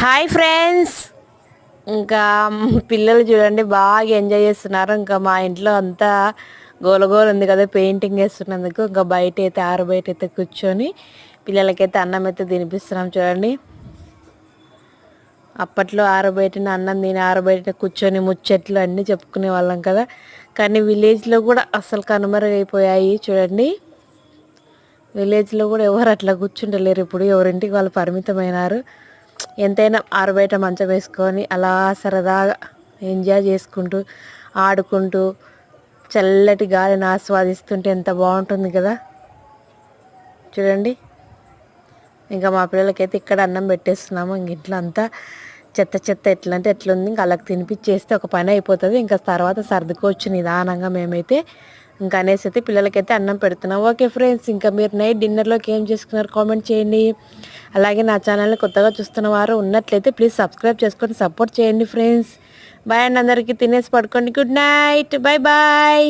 Hi friends. ఇంకా పిల్లలు చూడండి బాగా ఎంజాయ్ చేస్తున్నారు. ఇంకా మా ఇంట్లో అంతా గోలగోలు ఉంది కదా పెయింటింగ్ వేస్తున్నందుకు. ఇంకా బయట అయితే ఆరు బయట అయితే కూర్చొని పిల్లలకైతే అన్నం అయితే తినిపిస్తున్నాం చూడండి. అప్పట్లో ఆరబయటన అన్నం తిని ఆరబయట కూర్చొని ముచ్చట్లు అన్నీ చెప్పుకునే వాళ్ళం కదా. కానీ విలేజ్లో కూడా అసలు కనుమరుగైపోయాయి చూడండి. విలేజ్లో కూడా ఎవరు అట్లా కూర్చుంటలేరు ఇప్పుడు ఎవరింటికి వాళ్ళు పరిమితమైనారు. ఎంతైనా ఆరుబయట మంచం వేసుకొని అలా సరదాగా ఎంజాయ్ చేసుకుంటూ ఆడుకుంటూ చల్లటి గాలిని ఆస్వాదిస్తుంటే ఎంత బాగుంటుంది కదా. చూడండి. ఇంకా మా పిల్లలకైతే ఇక్కడ అన్నం పెట్టేస్తున్నాము. ఇంక ఇంట్లో అంతా చెత్త చెత్త ఎట్లా అంటే ఎట్లుంది ఇంకా అలాగ తినిపించేస్తే ఒక పని అయిపోతుంది. ఇంకా తర్వాత సర్దుకోవచ్చు నిదానంగా మేమైతే. ఇంకా అనేసి అయితే పిల్లలకైతే అన్నం పెడుతున్నాం. ఓకే ఫ్రెండ్స్ ఇంకా మీరు నైట్ డిన్నర్లోకి ఏం చేసుకున్నారు కామెంట్ చేయండి. అలాగే నా ఛానల్ని కొత్తగా చూస్తున్న వారు ఉన్నట్లయితే ప్లీజ్ సబ్స్క్రైబ్ చేసుకొని సపోర్ట్ చేయండి ఫ్రెండ్స్. బాయ్ అండి అందరికీ. తినేసి పడుకోండి. Good night. Bye bye.